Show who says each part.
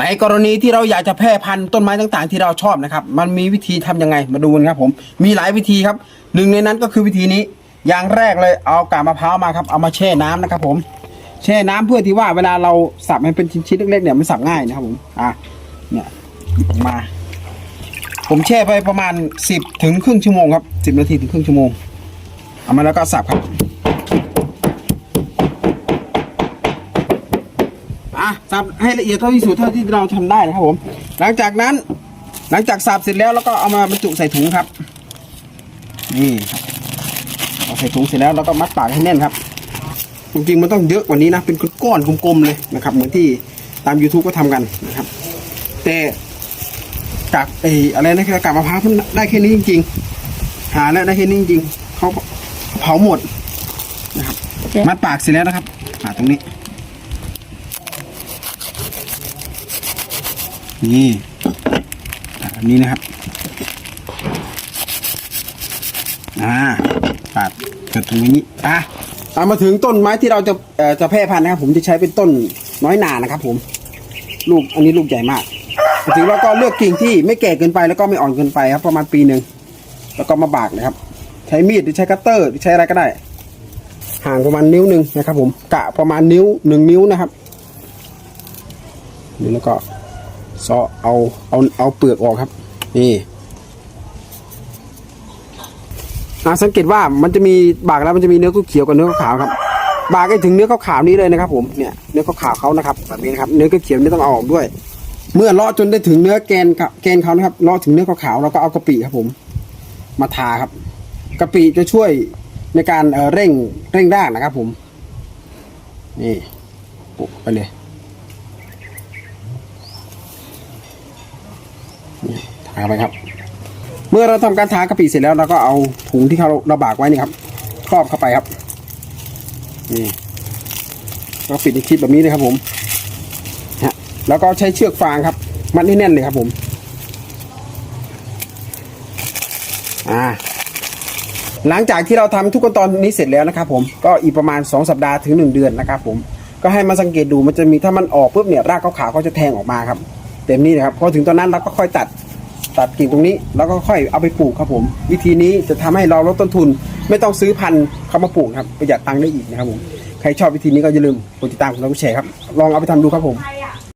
Speaker 1: ในกรณีที่เราอยากจะแพร่พันธุ์ต้นไม้ต่างๆ ที่เราชอบนะครับ มันมีวิธีทำยังไงมาดูกันครับผมมีหลายวิธีครับหนึ่งในนั้นก็คือวิธีนี้ อย่างแรกเลยเอากาบมะพร้าวมาครับเอามาแช่น้ำนะครับผม แช่น้ำเพื่อที่ว่าเวลาเราสับให้เป็นชิ้นๆเล็กๆเนี่ยมันสับง่ายนะครับผมอะเนี่ยมา ผมแช่ไปประมาณ 10 ถึงครึ่งชั่วโมงครับ10 นาทีถึงครึ่งชั่วโมงเอามาแล้วก็สับครับ อะสับให้ละเอียดเท่าที่สุดเท่าที่เราทำได้นะครับผม หลังจากนั้น หลังจากสับเสร็จแล้วแล้วก็เอามาบรรจุใส่ถุงครับ นี่ครับเอาใส่ถุงเสร็จแล้วแล้วก็มัดปากให้แน่นครับจริงๆมันต้องเยอะกว่านี้นะเป็นก้อนๆกลมๆเลยนะครับเหมือนที่ตาม YouTube ก็ทำกันนะครับ แต่กากไอ้อะไรนะกากมะพร้าวมันได้แค่นี้จริง ๆ หาแล้วได้แค่นี้จริงๆเขาเผาหมดนะครับมัดปากเสร็จแล้วนะครับหาตรงนี้ นี่แบบนี้นะครับอ่าตัดกระตรงนี้อะเอามาถึงต้นไม้ที่เราจะเอ่อจะแพร่พันธุ์นะครับ ผมจะใช้เป็นต้นน้อยหนานะครับ ผมลูกอันนี้ลูกใหญ่มากถึงเราก็เลือกกิ่งที่ไม่แก่เกินไปแล้วก็ไม่อ่อนเกินไปครับ ประมาณปีหนึ่งแล้วก็มาบากนะครับ ใช้มีดหรือใช้คัตเตอร์หรือใช้อะไรก็ได้ ห่างประมาณนิ้วหนึ่งนะครับ ผมกะประมาณนิ้วหนึ่งนิ้วนะครับนี่แล้วก็ ซอเอาเอาเอาเปลือกออกครับ นี่อ่าสังเกตว่ามันจะมีบากแล้วมันจะมีเนื้อเขียวกับเนื้อขาวครับ บากให้ถึงเนื้อขาวนี้เลยนะครับ ผมเนี่ยเนื้อขาวเขานะครับแบบนี้นะครับ เนื้อเขียวๆนี่ต้องเอาออกด้วย เมื่อเลาะจนได้ถึงเนื้อแกนครับแกนเขานะครับเลาะถึงเนื้อขาวเราก็เอากะปิครับ ผม มาทาครับกะปิจะช่วยในการเอ่อเร่งเร่งรากนะครับ ผมนี่ปุกไปเลย นี่ทาเข้าไปครับ เมื่อเราทำการทากะปิเสร็จแล้วเราก็เอาถุงที่เขาเราบากไว้นี่ครับ ครอบเข้าไปครับ นี่ก็ปิดในคลิปแบบนี้เลยครับผมฮะแล้วก็ใช้เชือกฟางครับ มัดให้แน่นเลยครับผม อ่า หลังจากที่เราทำทุกขั้นตอนนี้เสร็จแล้วนะครับ ผมก็อีกประมาณ 2 สัปดาห์ถึง 1 เดือนนะครับ ผมก็ให้มาสังเกตดูมันจะมีถ้ามันออกปุ๊บเนี่ยรากขาวๆก็จะแทงออกมาครับ เต็มนี้นะครับพอถึงตอนนั้นเราก็ค่อยตัด ตัดกิ่งตรงนี้ แล้วก็ค่อยเอาไปปลูกครับผม วิธีนี้จะทำให้เราลดต้นทุน ไม่ต้องซื้อพันธุ์เข้ามาปลูกครับประหยัดตังค์ได้อีกนะครับผมใครชอบวิธีนี้ก็อย่าลืมกดติดตามกดไลค์กดแชร์ครับลองเอาไปทำดูครับผม